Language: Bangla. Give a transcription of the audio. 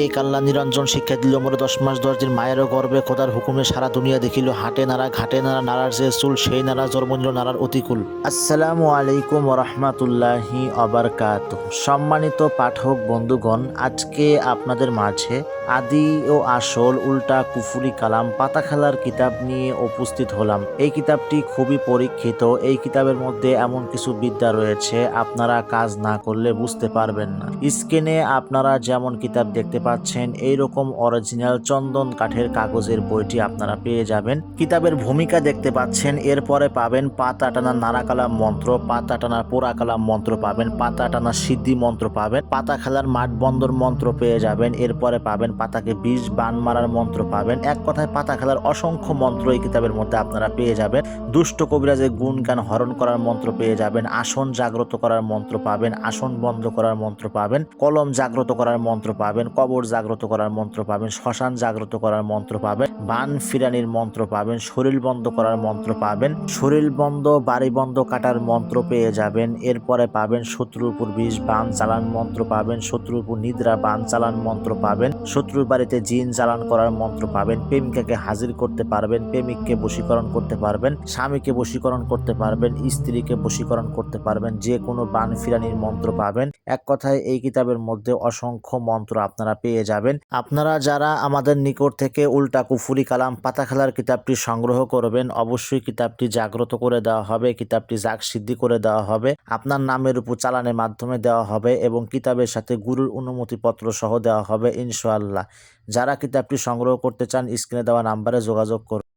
এই কাল্লা নিরঞ্জন শিক্ষা দিল মোরে দশ মাস দশ দিন মায়েরও গর্বে, খোদার হুকুমে সারা দুনিয়া দেখিল হাটে নাড়া, ঘাটে নাড়া, নাড়ার যে চুল, সেই নাড়া জন্ম নিল নাড়ার অতিকুল। আসসালামু আলাইকুম রহমাতুল্লাহি অবরকাত সম্মানিত পাঠক, বন্ধুগণ, আজকে আপনাদের মাঝে আদি ও আসল উল্টা কুফুরি কালাম, পাতা খেলার কিতাব নিয়ে উপস্থিত হলাম। এই কিতাবটি খুবই পরীক্ষিত, এই কিতাবের মধ্যে এমন কিছু বিদ্যা রয়েছে, আপনারা কাজ না করলে বুঝতে পারবেন না। স্ক্রিনে আপনারা যেমন কিতাব দেখতে পাচ্ছেন এই রকম অরিজিনাল চন্দন কাঠের কাগজের বইটি আপনারা পেয়ে যাবেন। কিতাবের ভূমিকা দেখতে পাচ্ছেন, এরপরে পাবেন পাতা টানা নারাকালাম মন্ত্র, পাতা টানা পোড়া কালাম মন্ত্র পাবেন, পাতা টানা সিদ্ধি মন্ত্র পাবেন, পাতা খেলার মাঠ বন্দর মন্ত্র পেয়ে যাবেন, এরপরে পাবেন পাতাকে বিষ, বান মারার মন্ত্র পাবেন, এক কথায় পাতা খেলার অসংখ্য মন্ত্র এই কিতাবের মধ্যে আপনারা পেয়ে যাবেন, দুষ্ট কবিরাজের গুণ গান হরণ করার মন্ত্র পেয়ে যাবেন, আসন জাগ্রত করার মন্ত্র পাবেন, আসন বন্ধ করার মন্ত্র পাবেন, কলম জাগ্রত করার মন্ত্র পাবেন কবর জাগ্রত করার মন্ত্র পাবেন, শ্মশান জাগ্রত করার মন্ত্র পাবেন, বান ফিরানির মন্ত্র পাবেন, শরীর বন্ধ করার মন্ত্র পাবেন, শরীর বন্ধ, বাড়ি বন্ধ কাটার মন্ত্র পেয়ে যাবেন, এরপরে পাবেন শত্রুর উপর বিষ, বান চালান মন্ত্র পাবেন, শত্রুর উপর নিদ্রা, বান চালান মন্ত্র পাবেন, শত্রুর বাড়িতে জিন চালান করার মন্ত্র পাবেন, প্রেমিকাকে হাজির করতে পারবেন, প্রেমিককে বশীকরণ করতে পারবেন, স্বামীকে বশীকরণ করতে পারবেন, স্ত্রীকে বশীকরণ করতে পারবেন, যে কোনো বান ফিরানির মন্ত্র পাবেন। এক কথায় এই কিতাবের মধ্যে অসংখ্য মন্ত্র আপনারা পেয়ে যাবেন। আপনারা যারা আমাদের নিকট থেকে উল্টা কুফুরি কালাম, পাতা খেলার কিতাবটি সংগ্রহ করবেন, অবশ্যই কিতাবটি জাগ্রত করে দেওয়া হবে, কিতাবটি জাগ সিদ্ধি করে দেওয়া হবে, আপনার নামের উপর চালানের মাধ্যমে দেওয়া হবে এবং কিতাবের সাথে গুরুর অনুমতিপত্র সহ দেওয়া হবে ইনশাআল্লাহ। যারা কিতাবটি সংগ্রহ করতে চান, স্ক্রিনে দেওয়া নাম্বারে যোগাযোগ করুন।